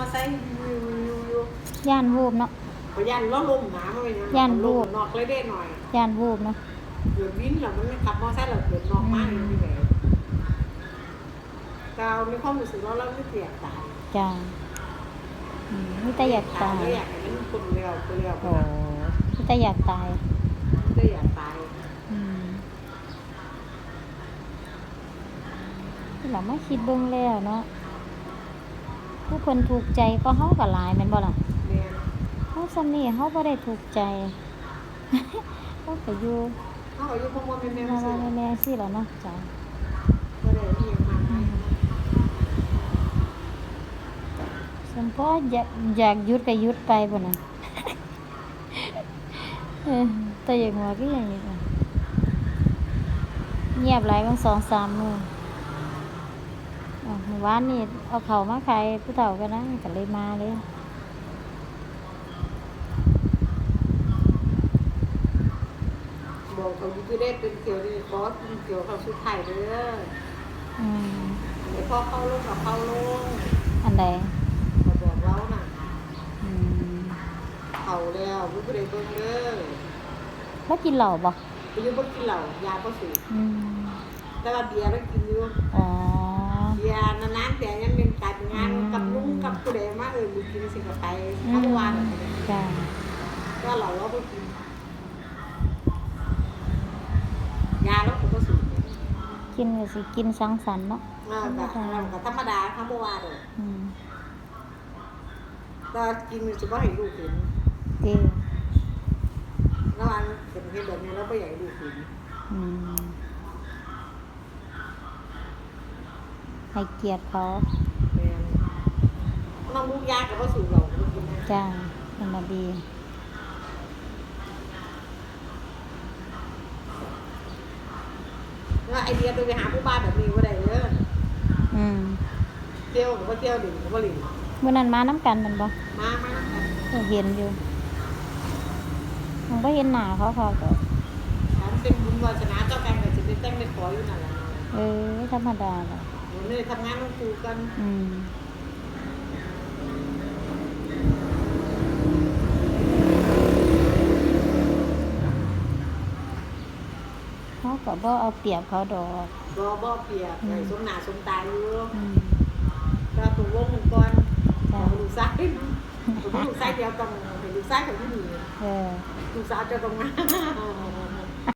อไซค์อยู่อยู่อยู่ย่านวูบเนาะพยันล้อลมหนามาไปยังย่านวูลบมนอกเลยได้หน่อยย่านวูบเนาะเกิดวินเหรอมันขับมอไซค์เราเกิดนอกมากอยู่ที่ไหนกาวมีความรู้สึกว่าเราไม่เสียตายจ้าอืมนี่แต่อยากตายไม่อยากให้มันคนเร็วคนเร็วโอ้นี่แต่อยากตายไม่อยากตายอืมเราไม่คิดเบิ่งแล้วเนาะ ผู้คนถูกใจก็เฮาก็หลายแม่นบ่ล่ะแม่นเฮาซ้ำนี่เฮาบ่ได้ถูกใจเฮาก็อยู่เขาอายุพวกมันเป็นแม่มาสิว่าแม่ๆสิล่ะเนาะจ้าก็ได้ที่ยังมาอืมสมพออยากอยากหยุดก็หยุดไปบ่น่ะเออแต่อย่างว่าก็อย่างนี้อะเงียบหลายบางสองสามมื้ออะเมื่อ วานนี่เอาเขาวมาขายผู้เฒ่าก็นะก็เลยมาเลยบอกเขาอยู่ที่ได้เป็นเกี่ยวดีบอสเกี่ยวเขาสุดท้ายเด้ออืมเดี๋ยวพอเข้าลงกับเข้าลงอันใดเขาบอกเราน่ะอืมเขาแล้วไม่ได้เบิ่งเด้อแล้วกินเหล้าบ่ไปอยุ่บ่กินเหล้ายาก็สูบอืมแต่ว่าเบียร์แล้วกินอยู่อ๋อ เบียร์นานๆแต่ยังเป็นกานกับลุงกับผู้ใดมาเออมีกินสิกับไปทั้งวันจ้าก็เราเราก็กินยาแล้วผมก็สูบกินก็สิกินสังสรรค์เนาะอ่าก็ก็ธรรมดาทั้งเมื่อวานเลยอืมก็กินจะว่าให้ลูกเห็นดีแล้ววันเห็นเห็นแบบนี้แล้วก็อยากให้ลูกเห็นอืมให้เกียรติเขา ยากกับว่าสูบเราก็กินนะจ้าเป็นมาดีแล้วไอเดียตัวไปหาผู้บ้านแบบนี้ว่าได้เด้ออืมเที่ยวกับว่าเที่ยวดิ่งกับว่าหลิงเมื่อนั้นมาน้ำกันแมันบ่มามากันก็เห็นอยู่มันก็เห็นหน้าเขาเขาก็ฉันเป็นบุญวาสนาเจ้ากันกับจะได้แต่งได้ขออยู่นั่นแหละเออธรรมดาแหละเดี๋ยวนี้ทำงานต้องคูกัน อืม เขาก็บ่เอาเปรียบเขาดอกรอบ่เปียกไอ้สมหนาสมตาอยู่อืมก็ตัววงหนึ่งก่อนจ้าเอาลูกซ้ายผมลูกซ้ายเดียวต้องเป็นลูกซ้ายของที่นี่เออ ลูกสาวจะต้องงาน